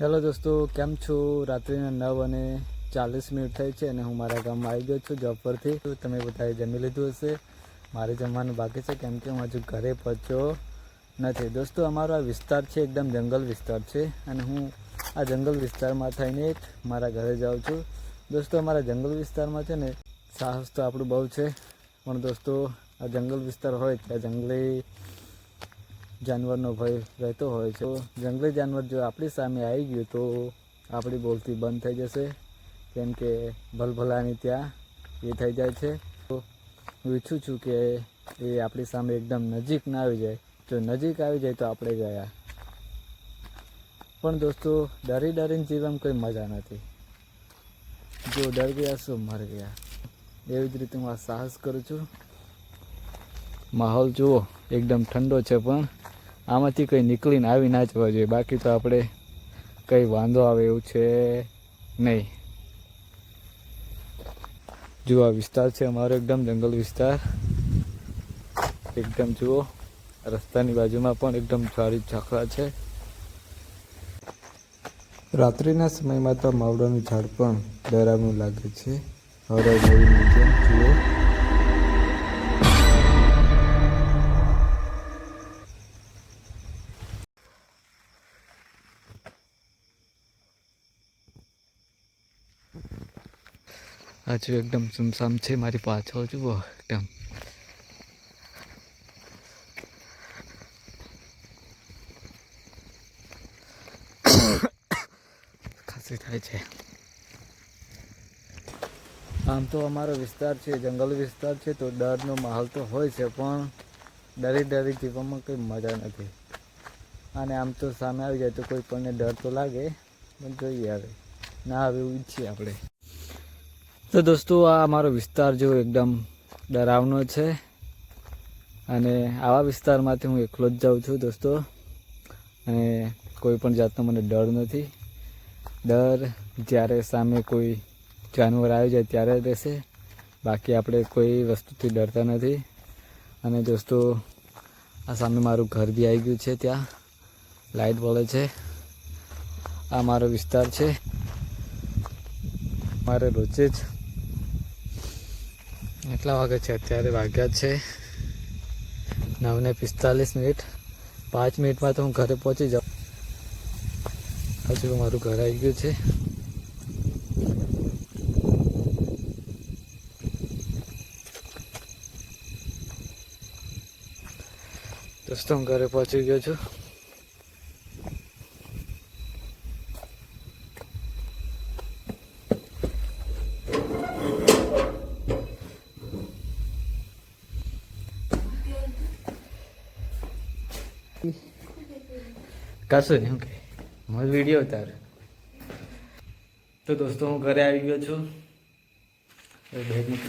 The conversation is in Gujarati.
હેલો દોસ્તો, કેમ છો? રાત્રિના નવ અને ચાલીસ મિનિટ થઈ છે અને હું મારા ગામમાં આવી ગયો છું જોબ પરથી. તમે બધાએ જમી લીધું હશે. મારે જમવાનું બાકી છે, કેમ કે હું હજુ ઘરે પહોંચ્યો નથી. દોસ્તો, અમારો આ વિસ્તાર છે, એકદમ જંગલ વિસ્તાર છે અને હું આ જંગલ વિસ્તારમાં થઈને જ મારા ઘરે જાઉં છું. દોસ્તો, અમારા જંગલ વિસ્તારમાં છે ને સાહસ તો આપણું બહુ છે, પણ દોસ્તો, આ જંગલ વિસ્તાર હોય ત્યાં જંગલી જાનવરનો ભય રહેતો હોય છે. જંગલી જાનવર જો આપણી સામે આવી ગયું તો આપણી બોલતી બંધ થઈ જશે. કેમ કે ભલભલાની ત્યાં એ થઈ જાય છે. તો હું ઈચ્છું છું કે એ આપણી સામે એકદમ નજીક ના આવી જાય. જો નજીક આવી જાય તો આપણે ગયા. પણ દોસ્તો, ડરી ડરીને જીવવામાં કોઈ મજા નથી. જો ડર ગયા શું મર ગયા? એવી જ રીતે હું આ સાહસ કરું છું. માહોલ જુઓ, એકદમ ઠંડો છે પણ આમાંથી કંઈ નીકળીને આવી ના જવા જોઈએ. બાકી તો આપણે કંઈ વાંધો આવે એવું છે નહીં. જુઓ, આ વિસ્તાર છે અમારો એકદમ જંગલ વિસ્તાર. એકદમ જુઓ, રસ્તાની બાજુમાં પણ એકદમ સારી ઝાખરા છે. રાત્રિના સમયમાં તો માવડાનું ઝાડ પણ ડરાવનું લાગે છે. હરર હજુ એકદમ સુમસામ છે મારી પાછળ જુઓ એકદમ ખાસી થાય છે આમ તો અમારો વિસ્તાર છે જંગલ વિસ્તાર છે તો ડરનો માહોલ તો હોય છે પણ ડરી ડરી જીવવામાં કંઈ મજા નથી અને આમ તો સામે આવી જાય તો કોઈ પણને ડર તો લાગે પણ જોઈએ હવે ના આવે એવું ઈચ્છીએ આપણે તો દોસ્તો, આ અમારો વિસ્તાર જો એકદમ ડરાવનો છે અને આવા વિસ્તારમાંથી હું એકલો જ જાઉં છું દોસ્તો. અને કોઈ પણ જાતનો મને ડર નથી. ડર જ્યારે સામે કોઈ જાનવર આવી જાય ત્યારે રહેશે. બાકી આપણે કોઈ વસ્તુથી ડરતા નથી. અને દોસ્તો, આ સામે મારું ઘર બી આવી ગયું છે ત્યાં. લાઇટ બોલે છે. આ મારો વિસ્તાર છે. મારે રોજે જ એટલા વાગે છે? અત્યારે વાગ્યા છે નવને પિસ્તાલીસ મિનિટ. પાંચ મિનિટમાં તો હું ઘરે પહોંચી જાઉં. હજુ મારું ઘર આવી ગયું છે. દોસ્તો, હું ઘરે પહોંચી ગયો છું. કશું નહીં કે હું વીડિયો ઉતાર. તો દોસ્તો, હું ઘરે આવી ગયો છું. બેગ મૂકી